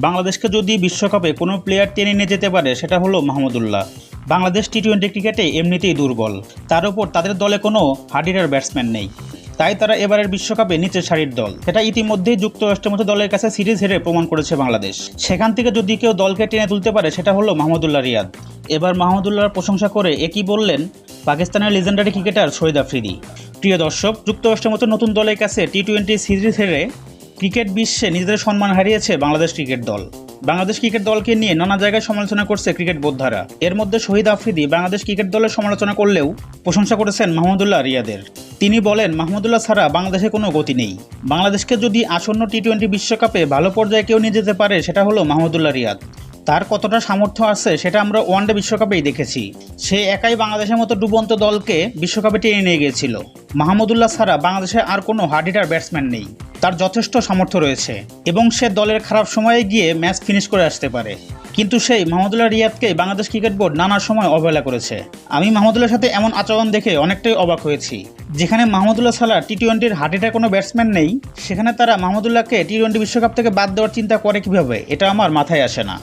বাংলাদেশকে যদি বিশ্বকাপে কোনো প্লেয়ার টেনে নিয়ে যেতে পারে, সেটা হলো মাহমুদুল্লাহ বাংলাদেশ টি টোয়েন্টি ক্রিকেটে এমনিতেই দুর্বল। তার উপর তাদের দলে কোনো হার্ডিরার ব্যাটসম্যান নেই। তাই তারা এবারের বিশ্বকাপে নিচের সারির দল। সেটা ইতিমধ্যেই যুক্তরাষ্ট্রের মতো দলের কাছে সিরিজ হেরে প্রমাণ করেছে বাংলাদেশ। সেখান থেকে যদি কেউ দলকে টেনে তুলতে পারে, সেটা হলো মাহমুদুল্লাহ রিয়াদ। এবার মাহমুদুল্লাহর প্রশংসা করে একই বললেন পাকিস্তানের লিজেন্ডারি ক্রিকেটার শহীদ আফ্রিদি। প্রিয় দর্শক, যুক্তরাষ্ট্রের মতো নতুন দলের কাছে টি টোয়েন্টি সিরিজ হেরে ক্রিকেট বিশ্বে নিজেদের সম্মান হারিয়েছে বাংলাদেশ ক্রিকেট দল। বাংলাদেশ ক্রিকেট দলকে নিয়ে নানা জায়গায় সমালোচনা করছে ক্রিকেট বোদ্ধারা। এর মধ্যে শহীদ আফ্রিদি বাংলাদেশ ক্রিকেট দলের সমালোচনা করলেও প্রশংসা করেছেন মাহমুদুল্লাহ রিয়াদের। তিনি বলেন, মাহমুদুল্লাহ ছাড়া বাংলাদেশে কোনো গতি নেই। বাংলাদেশকে যদি আসন্ন টি টোয়েন্টি বিশ্বকাপে ভালো পর্যায়ে কেউ নিয়ে যেতে পারে, সেটা হলো মাহমুদুল্লাহ রিয়াদ। তার কতটা সামর্থ্য আছে, সেটা আমরা ওয়ানডে বিশ্বকাপেই দেখেছি। সে একাই বাংলাদেশের মতো ডুবন্ত দলকে বিশ্বকাপে টেনে নিয়ে গিয়েছিল। মাহমুদুল্লাহ ছাড়া বাংলাদেশে আর কোনো হার্ডিটার ব্যাটসম্যান নেই। তার যথেষ্ট সামর্থ্য রয়েছে এবং সে দলের খারাপ সময়ে গিয়ে ম্যাচ ফিনিশ করে আসতে পারে। কিন্তু সেই মাহমুদুল্লাহ রিয়াদকে বাংলাদেশ ক্রিকেট বোর্ড নানা সময় অবহেলা করেছে। আমি মাহমুদুল্লাহর সাথে এমন আচরণ দেখে অনেকটাই অবাক হয়েছি। যেখানে মাহমুদুল্লাহ সালা টি টোয়েন্টির হাটেটা কোনো ব্যাটসম্যান নেই, সেখানে তারা মাহমুদুল্লাহকে টি টোয়েন্টি বিশ্বকাপ থেকে বাদ দেওয়ার চিন্তা করে কীভাবে, এটা আমার মাথায় আসে না।